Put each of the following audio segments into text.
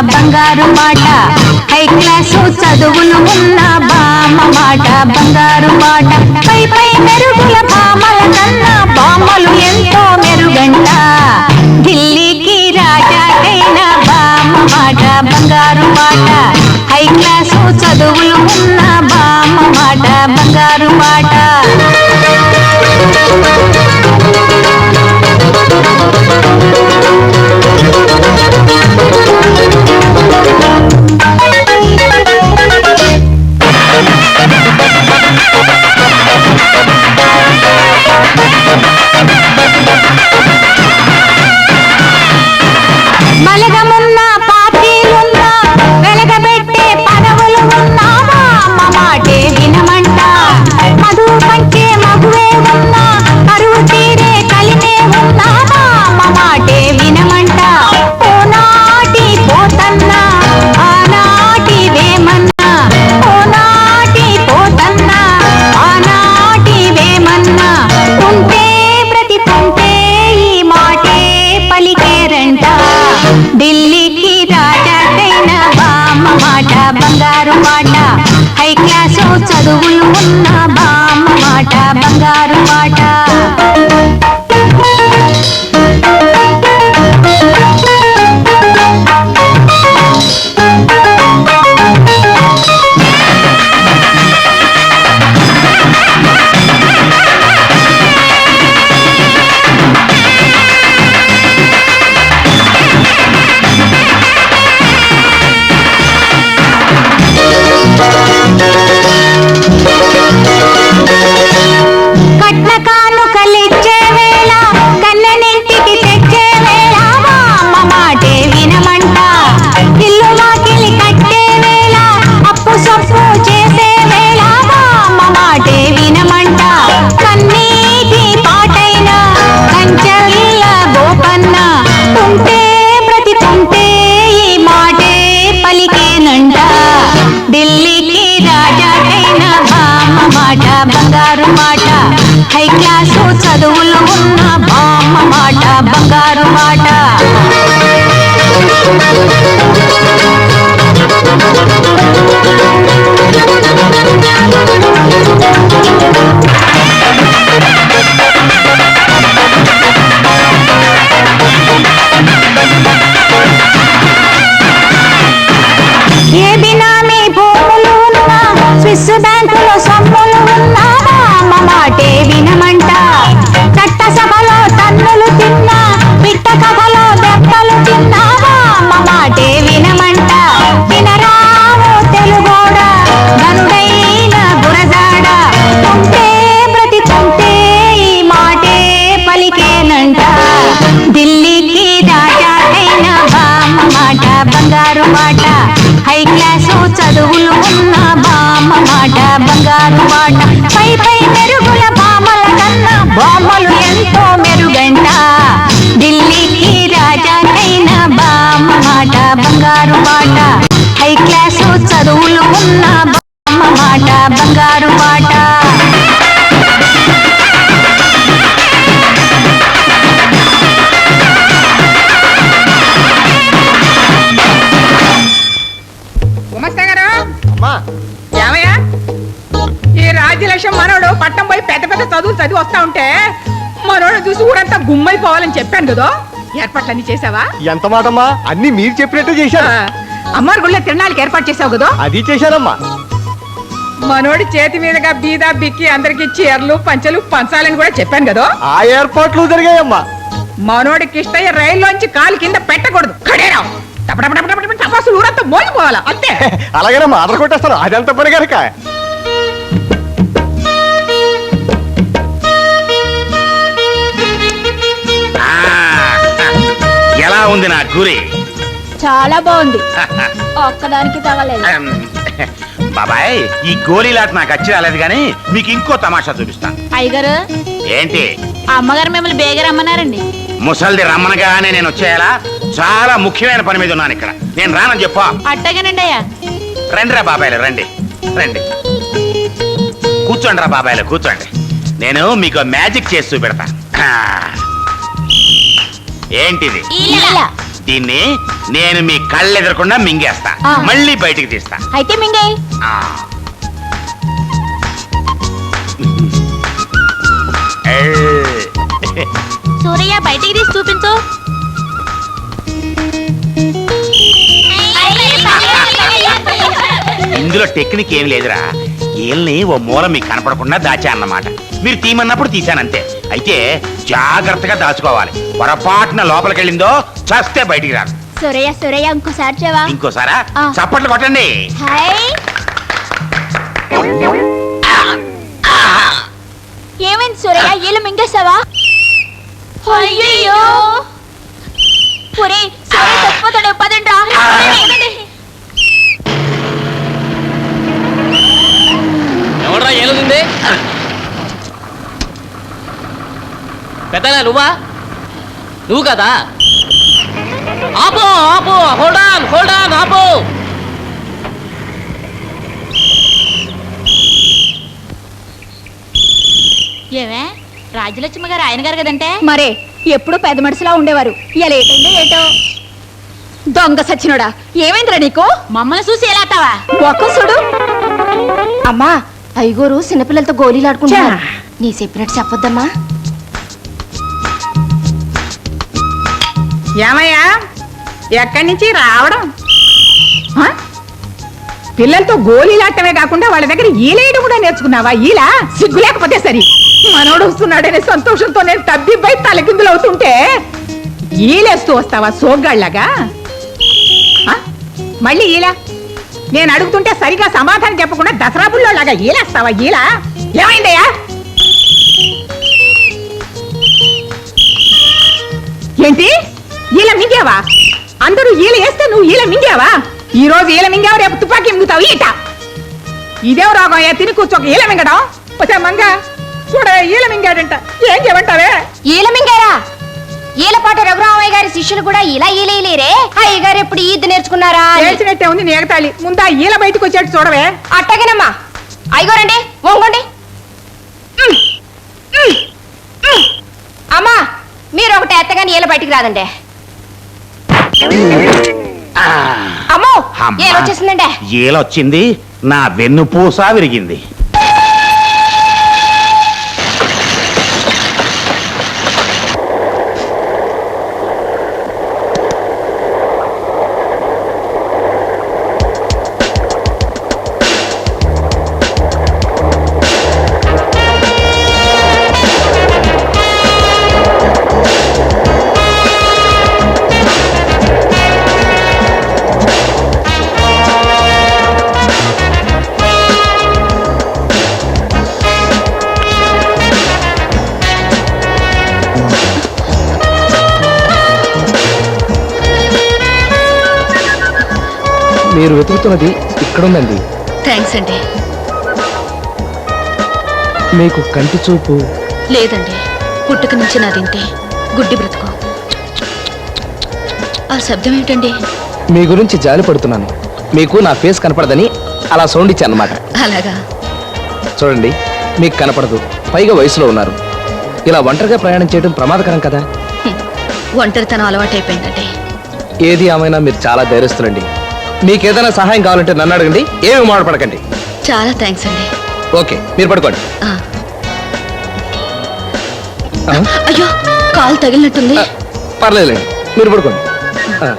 బంగారు మాట. High class చదువులు ఉన్న బామ మాట. బంగారు మాట. పై పై మెరుగుల బామల కన్నా బామలు ఎంతో మెరుగంట. ఢిల్లీకి రాజాకైన బామ మాట. బంగారు మాట. హై క్లాస్ చదువులు ఉన్న బామ మాట. బంగారు మాట. Thank you. మాట బంగారు మాట. పై పై మెరుగుల బామల కన్నా బామలు ఎంతో మెరుగంట. ఢిల్లీకి రాజాకైన బామ్మ మాట బంగారు మాట. హై క్లాసు చదువులు ఉన్న బామ్మ మాట బంగారు మాట. చదువులు చదివి వస్తా ఉంటే మనోడు చూసి ఊరంతా గుమ్మైపోవాలని చెప్పాను కదా. ఏర్పాట్లన్నీ చేసావా ఎంత మాటమ్మా? అన్ని మీరు చెప్పినట్టు ఆ, చేశాను అమ్మారు గుళ్ళ తిరణాలకి ఏర్పాటు చేసావు కదా. అది చేశానమ్మా. మనోడి చేతి మీదుగా బీదా బిక్కి అందరికి చీరలు పంచలు పంచాలని కూడా చెప్పాను కదా. ఆ ఏర్పాట్లు జరిగాయమ్మా. మనోడి కిష్టయ్య రైల్లోంచి కాలు కింద పెట్టకూడదు. కడేరావు ఊరంతా మోగిపోవాలా అంతే. అలాగేనమ్మా ఆర్డర్ కొట్టేస్తాను. అదంత పని కనుక. ఎలా ఉంది నా గురి. చాలా బాగుంది. ఒక్కదానికి తగలేదు. బాబాయ్ ఈ గోళీలాట నాకు వచ్చి రాలేదు కానీ మీకు ఇంకో తమాషా చూపిస్తాను అయ్యగారు ఏంటి? అమ్మగారు మిమ్మల్ని బేగరమ్మన్నారండి ముసల్ది రమ్మనగానే నేను వచ్చేయాలా? చాలా ముఖ్యమైన పని మీద ఉన్నాను ఇక్కడ. నేను రానని చెప్పా. అట్టగానండి అయ్యా. రండి రా బాబాయ్లు రండి. రండి. కూర్చోండి రా బాబాయ్లు కూర్చోండి. నేను మీకు మ్యాజిక్ చేసి చూపెడతా ఏంటిది? దీన్ని నేను మీ కళ్ళు ఎదురకుండా మింగేస్తా. ఆ. మళ్ళీ బయటికి తీస్తా. అయితే మింగే. ఆ. ఏ. సూరయ్య బయటికి తీసి చూపించు. ఇందులో టెక్నిక్ ఏం లేదురా. ఏల్ని ఓ మూల మీకు కనపడకుండా దాచా అన్నమాట మీరు తీమన్నప్పుడు తీశానంతే. అయితే జాగ్రత్తగా దాచుకోవాలి. పొరపాటున లోపలికి వెళ్ళిందో చస్తే బయటికి రాదు. సూరయ్య సూరయ్య ఇంకోసారి చెవా. ఇంకోసారా? ఆ. చప్పట్లు కొట్టండి. హాయ్. ఏమైంది సూరయ్య? ఈలు మింగేసావా అయ్యయ్యో. ఒరే సూరయ్య పదండి. ఎవడ్రా ఏలుగుంది పెద్దగా నువ్వా? నువ్వు కదా? ఆపు ఆపు హోల్డ్ ఆన్ హోల్డ్ ఆన్ ఆపు. ఏమే? రాజ్యలక్ష్మి గారు ఆయన గారు కదంటే? మరే ఎప్పుడు పెద్ద మనిషిలా ఉండేవారు. ఇలా ఏటైందో ఏటో? దొంగ సచ్చినోడా ఏమైందిరా నీకు? మమ్మల్ని చూసి ఎలా అత్తావా ఒక్క చూడు. అమ్మా ఐగోరు చిన్నపిల్లలతో గోళీలు ఆడుకుంటున్నారు చా. నీ చెప్పినట్టు చెప్పొద్దమ్మా. ఏమయ్యా? ఎక్కడి నుంచి రావడం? పిల్లలతో గోళీలాటమే కాకుండా వాళ్ళ దగ్గర ఈలేయడం కూడా నేర్చుకున్నావా? ఈలా? సిగ్గు లేకపోతే సరి. మనోడు వస్తున్నాడనే సంతోషంతో నేను తబ్బిబ్బై తలకిందులు అవుతుంటే ఈలేస్తూ వస్తావా సోగ్గాళ్ళగా? మళ్ళీ ఈలా? నేను అడుగుతుంటే సరిగా సమాధానం చెప్పకుండా దసరా బుల్లోలాగా ఈలేస్తావా ఈలా ఏమైందయ్యా? ఏంటి? ఈల మింగావా? అందరూ ఈల వేస్తే నువ్వు ఈల మింగావా? ఈ రోజు ఈల మింగావు? రేపు తుపాకీ మింగుతావు ఈట. ఇదేం రోగం ఏ తిని కూర్చోక. ఈల మింగడం? వచ్చా మంగ. చూడ ఈల మింగాడంట. ఏం చేయమంటావే? ఈల మింగారా? ఈలపాటి రఘురామయ్య గారి శిష్యులు కూడా ఇలా ఈలేయలేరే అయ్య గారు ఎప్పుడు ఈద్దు నేర్చుకున్నారా అని. ఏడ్చినట్టే ఉంది నేగతాళి ముందా ఈల బయటకు వచ్చేట్టు చూడవే అట్టగేనమ్మా అయ్యగోరండి వంగండి. అమ్మా మీరు ఒకటి ఎత్తగాని ఈల బయటికి రాదండి. అమ్మో అమ్మా. ఏలొచ్చేసిందండి ఏలొచ్చింది నా వెన్నుపూస విరిగింది మీరు వెతుకుతున్నది ఇక్కడుందండి. థ్యాంక్స్ అండి. మీకు కంటి చూపు లేదండి. పుట్టుక నుంచి నాదింతే గుడ్డి బ్రతుకు. ఆ శబ్దం ఏమిటండి? మీ గురించి జాలి పడుతున్నాను మీకు నా ఫేస్ కనపడదని అలా సౌండ్ ఇచ్చాను అనమాట అలాగా? చూడండి మీకు కనపడదు. పైగా వయసులో ఉన్నారు. ఇలా ఒంటరిగా ప్రయాణం చేయడం ప్రమాదకరం కదా. ఒంటరితనం అలవాటైపోయిందండి. ఏది ఏమైనా మీరు చాలా ధైర్యస్తులండి. మీకు ఏదైనా సహాయం కావాలంటే నన్ను అడగండి ఏమి మాడపడకండి చాలా థ్యాంక్స్ అండి. ఓకే మీరు పడుకోండి. ఆ. అయ్యో కాలు తగిలినట్టుంది. పర్లేదులేండి మీరు పడుకోండి. ఆ.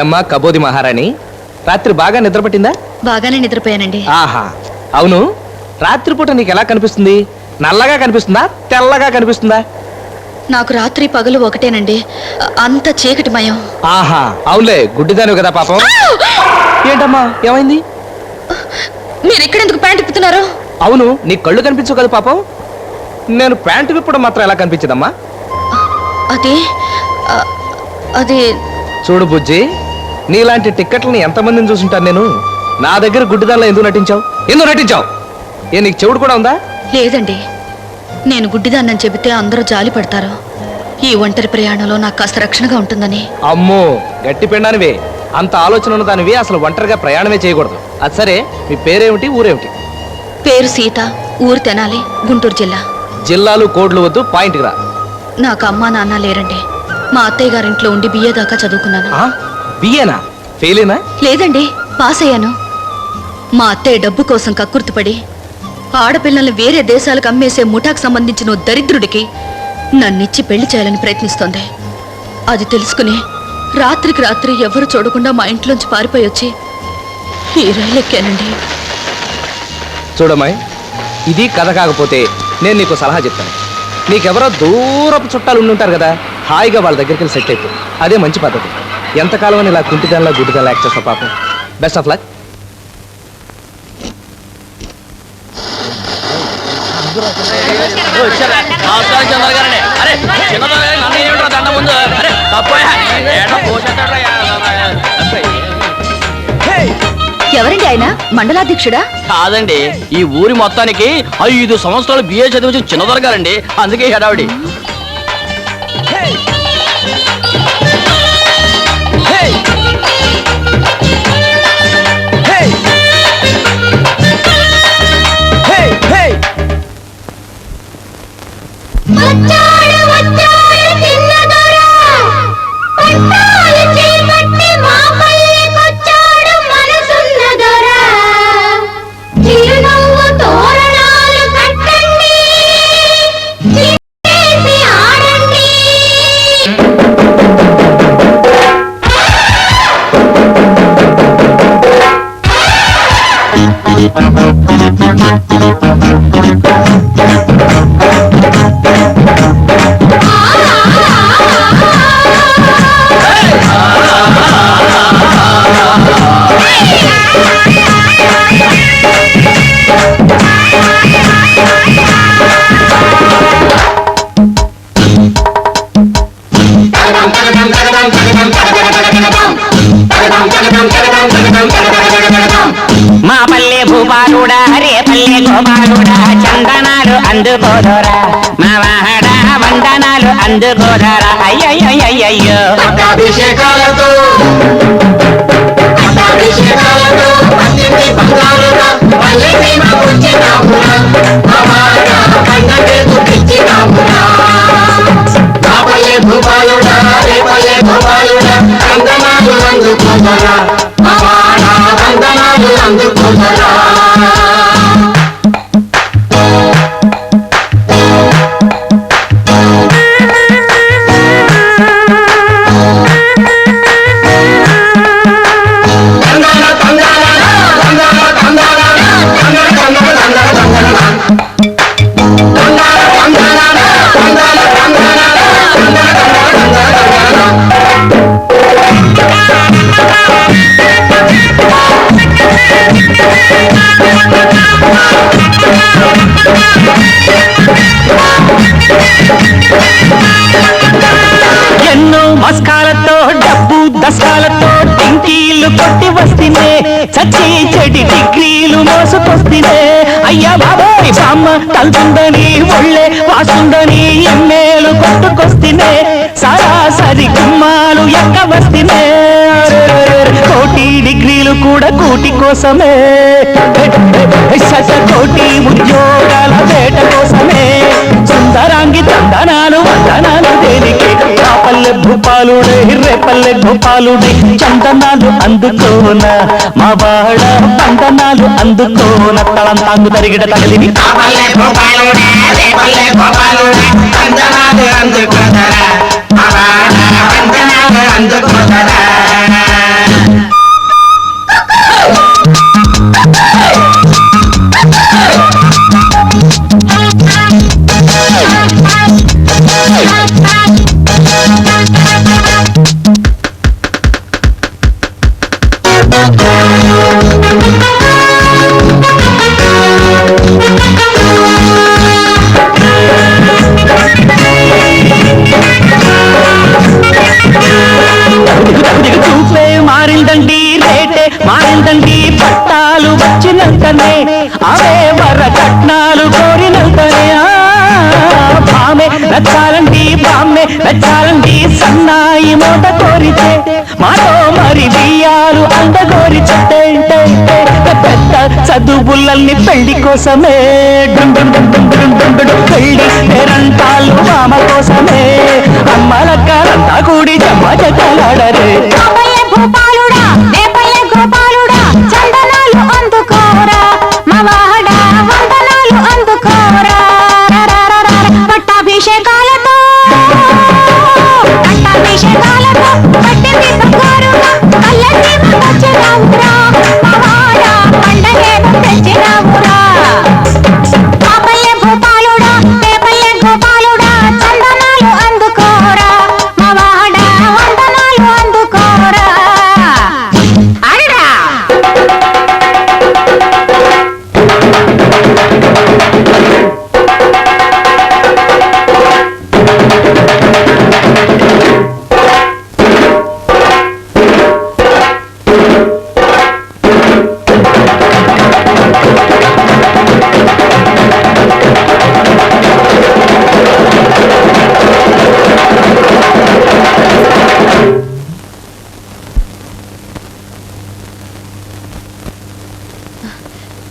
ఏమ్మా కబోది మహారాణి? రాత్రి బాగా నిద్ర పట్టిందా బాగానే నిద్రపోయానండి. ఆహా అవును. రాత్రిపూట నీకు ఎలా కనిపిస్తుంది? నల్లగా కనిపిస్తుందా? తెల్లగా కనిపిస్తుందా? నాకు రాత్రి పగలు ఒకటేనండి. అంత చీకటిమయం ఆహా అవునులే గుడ్డిదానివి కదా పాపం. ఏంటమ్మా ఏమైంది? మీరు ఇక్కడెందుకు ప్యాంట్ ఇప్పుతున్నారు అవును నీ కళ్ళు కనిపించవు కదా పాపం. నేను ప్యాంటు విప్పడం మాత్రం ఎలా కనిపించదమ్మా? అది అది చూడు బుజ్జి నీలాంటి టిక్కెట్లని ఎంతమందిని చూసుంటాను నేను? నా దగ్గర గుడ్డిదానిలో ఎందుకు నటించావు? ఎందుకు నటించావు? ఏ నీకు చెవుడు కూడా ఉందా? లేదండి. నేను గుడ్డిదాన్నని చెబితే అందరూ జాలి పడతారు. ఈ ఒంటరి ప్రయాణంలో నాకు కాస్త రక్షణగా ఉంటుందని. అమ్మో గట్టి పిండానివే. అంత ఆలోచన ఉన్న దానివి అసలు ఒంటరిగా ప్రయాణమే చేయకూడదు. అది సరే మీ పేరేమిటి ఊరేమిటి? పేరు సీత ఊరు తెనాలి గుంటూరు జిల్లా. జిల్లాలు కోడ్లు వద్దు పాయింట్కి రా. నాకు అమ్మా నాన్న లేరండి. మా అత్తయ్య గారింట్లో ఉండి బిఏ దాకా చదువుకున్నాను? బియ్యేనా ఫెయిలేనా లేదండి పాస్ అయ్యాను. మా అత్తయ్య డబ్బు కోసం కక్కుర్తిపడి ఆడపిల్లల్ని వేరే దేశాలకు అమ్మేసే ముఠాకు సంబంధించిన దరిద్రుడికి నన్నిచ్చి పెళ్ళి చేయాలని ప్రయత్నిస్తోంది. అది తెలుసుకుని రాత్రికి రాత్రి ఎవరు చూడకుండా మా ఇంట్లోంచి పారిపోయి వచ్చి ఈ రైలు ఎక్కానండి. చూడమ్మాయి ఇది కథ కాకపోతే నేను నీకు సలహా చెప్తాను. నీకెవరో దూరపు చుట్టాలు ఉండి ఉంటారు కదా. హాయిగా వాళ్ళ దగ్గరికి వెళ్ళి సెట్ అయిపో. అదే మంచి పద్ధతి. ఎంతకాలం అని ఇలా కుంటిదానిలా గుడ్డిదానిలా యాక్ట్ చేస్తావు పాపం? బెస్ట్ ఆఫ్ లక్ ఎవరండి ఆయన? మండలాధ్యక్షుడా? కాదండి ఈ ఊరి మొత్తానికి ఐదు సంవత్సరాలు బిఏ చదివించిన చిన్నదొర గారండి అందుకే హడావిడి. மச்சான் అందుకోదరా. మా వాహడ వందనాలు అందుకోదరా. అయ్యయ్యయ్యయ్యో అభిషేకాలతో అభిషేకాలతో పద్దెనిమిది బంగారుగా పల్లె సీమ కూర్చినామురా అవాడ పండగే గుర్తించినామురా. నా భూపాలుడా రే భూపాలుడా వందనాలు అందుకోదరా. అవాడ వందనాలు అందుకోదరా. డిగ్రీలు అయ్యా బాబాయ్ బామ్మ తల్తుందని ఒళ్ళే వాసుందని ఎమ్మెలు కొట్టుకొస్తుందే సరాసరి గుమ్మాలు ఎక్క వస్తుందే కోటి డిగ్రీలు కూడా కూటి కోసమే. శత కోటి ఉద్యోగాల వేట కోసమే. సుందరాంగి తందనాలు వందనాలు దేనికి? ఆ పల్లె భూపాలుడే రేపల్లె భూపాలుడే చందనాలు అందుకోన మా వాడ పందనాలు అందుకోన తలం తాంగు తరిగిడ తగలిని అందుకోన సన్నాయి మూత కోరితే మాతో మరి బియ్యాలు అందగోరి చెట్టే పెద్ద చదువులన్నీ పెళ్ళి కోసమే. పెళ్ళి పెరంతాలు మామ కోసమే. అమ్మలక్క కూడి జమ్మ జట్లాడరే భూపాలుడా!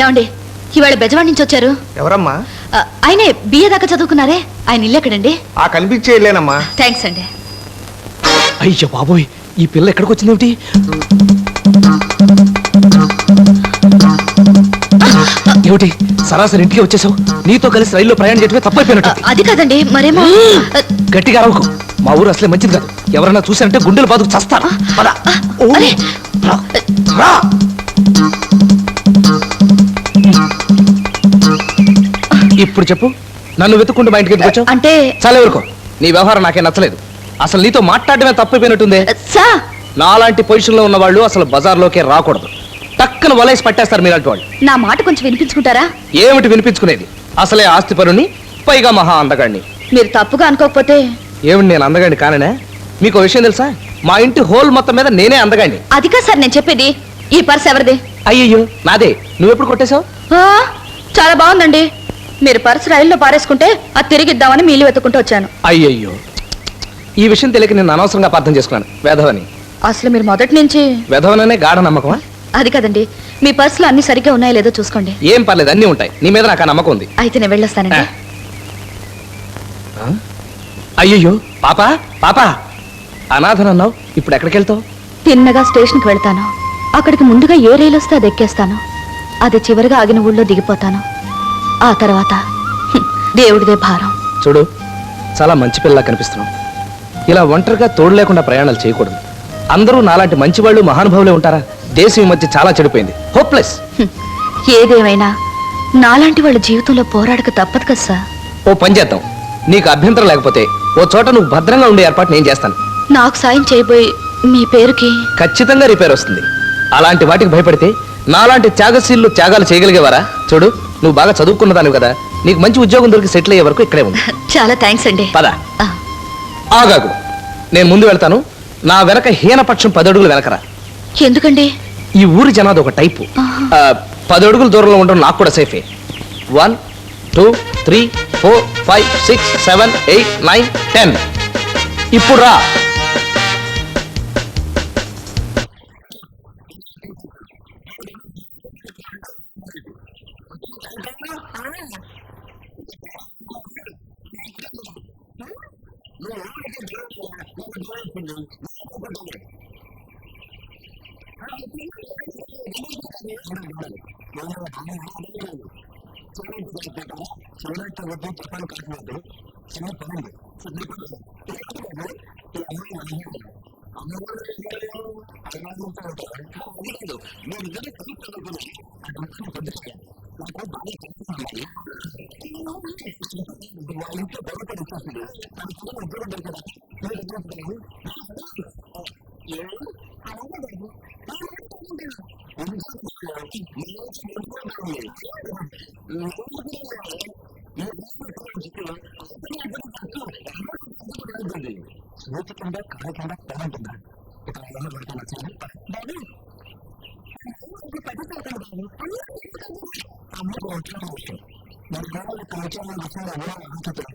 ఏమండి ఇవాళ బెజవాడి నుంచి వచ్చారు. ఎవరమ్మా? ఆ, ఆయనే బిఏ దాకా చదువుకున్నారే? ఆయన ఇల్లు ఎక్కడండి? ఆ కనిపించేయలేనమ్మా థ్యాంక్స్ అండి. అయ్యో బాబోయ్ ఈ పిల్ల ఎక్కడికి వచ్చిందేమిటి? ఏమిటి సరాసరి ఇంటికి వచ్చేసావు? నీతో కలిసి రైల్లో ప్రయాణం చేయటమే ఆ, తప్పైపోయినట్టు అది కాదండి మరేమో? ఆ, గట్టిగా అరవకు. మా ఊరు అసలే మంచిది కాదు. ఎవరైనా చూసారంటే గుండెలు బాదుకు చస్తారు పద. ఓ, అరే. రా, రా. ఇప్పుడు చెప్పు. నన్ను వెతుక్కుంటూ మా ఇంటికి ఎందుకు వచ్చావు? అంటే చాలా వరకు. నీ వ్యవహారం నాకే నచ్చలేదు. అసలు నీతో మాట్లాడమే తప్పైపోయినట్టుందే. ఆ, సా. నాలాంటి పొజిషన్లో ఉన్న వాళ్ళు అసలు బజార్లోకే రాకూడదు. టక్కున వలేసి పట్టేస్తారు మీలాంటి వాళ్ళు. నా మాట కొంచెం వినిపించుకుంటారా? ఏమిటి వినిపించుకునేది? అసలే ఆస్తి పరుని పైగా మహా అందగాడిని మీరు తప్పుగా అనుకోకపోతే? ఏమిటి నేను అందగాడిని కాననే? మీకు విషయం తెలుసా? మా ఇంటి హోల్ మొత్తం మీద నేనే అందగాడిని అది కాదు సార్ నేను చెప్పేది. ఈ పర్స్ ఎవరిది? అయ్యయ్యో నాదే. నువ్వెప్పుడు కొట్టేశావు? ఆ, చాలా బాగుందండి. మీరు పర్స్ రైల్లో పారేసుకుంటే అది తిరిగి ఇద్దామని మీలు వెతుకుంటూ వచ్చాను. అయ్యయ్యో. ఈ విషయం తెలియక నేను అనవసరంగా అర్థం చేసుకున్నాను. వెధవని. అసలు మీరు మొదటి నుంచి వెధవననే గాఢ నమ్మకమా? అది కదండి. మీ పర్సులో అన్ని సరిగ్గా ఉన్నాయో లేదో చూసుకోండి. ఏం పర్లేదు అన్నీ ఉంటాయి. నీ మీద నాకు ఆ నమ్మకం ఉంది. అయితే నేను వెళ్ళొస్తానండి. ఆ? అయ్యయ్యో. పాపా? పాపా? అనాథనన్నావు ఇప్పుడు ఎక్కడికి వెళ్తావు? తిన్నగా స్టేషన్కి వెళ్తాను. అక్కడికి ముందుగా ఏ రైలు వస్తే అది ఎక్కేస్తాను. అది చివరిగా ఆగిన ఊళ్ళో దిగిపోతాను. ఆ తర్వాత దేవుడిదే భారం. చూడు చాలా మంచి పిల్లలా కనిపిస్తున్నావు. ఇలా ఒంటరిగా తోడు లేకుండా ప్రయాణాలు చేయకూడదు. అందరూ నాలాంటి మంచి వాళ్ళు మహానుభావులే ఉంటారా? దేశం ఈ మధ్య చాలా చెడిపోయింది. హోప్లెస్ ఏదేమైనా నాలాంటి వాళ్ళ జీవితంలో పోరాడక తప్పదు కదా సార్. ఓ పని చేద్దాం. నీకు అభ్యంతరం లేకపోతే ఓ చోట నువ్వు భద్రంగా ఉండే ఏర్పాటు నేను చేస్తాను. నాకు సాయం చేయబోయి మీ పేరుకి ఖచ్చితంగా రిపేర్ వస్తుంది. అలాంటి వాటికి భయపడితే నాలాంటి త్యాగశీలు త్యాగాలు చేయగలిగేవారా? చూడు నువ్వు బాగా చదువుకున్నదానివి కదా. నీకు మంచి ఉద్యోగం దొరికి సెటిల్ అయ్యే వరకు ఇక్కడే ఉంది చాలా థ్యాంక్స్ అండి. పద. ఆగాగు. నేను ముందు వెళ్తాను. నా వెనక హీనపక్షం పది అడుగులు వెనకరా. ఎందుకండి? ఈ ఊరి జనాది ఒక టైపు. ఆ, పది అడుగుల దూరంలో ఉండడం నాకు కూడా సేఫే. One two three four five six seven eight nine ten. ఇప్పుడు రా. నువ్వు ఎవరికి దూరంగా నాకు దూరవుతున్నావు నాకు ఒకటి సౌరత్వ వద్దు చెప్పాలి కాకినాడు చిన్న పనుంది అమ్మవారు అభిమానంతో ఉంటారు మీరు ఇద్దరు కలుపు కలుపుతుంది అటు పెద్ద నాకు బాగా కనిపిస్తున్నాయి వాళ్ళ ఇంట్లో భయపడి వచ్చేసింది きなので、流れた頭がさらに受けて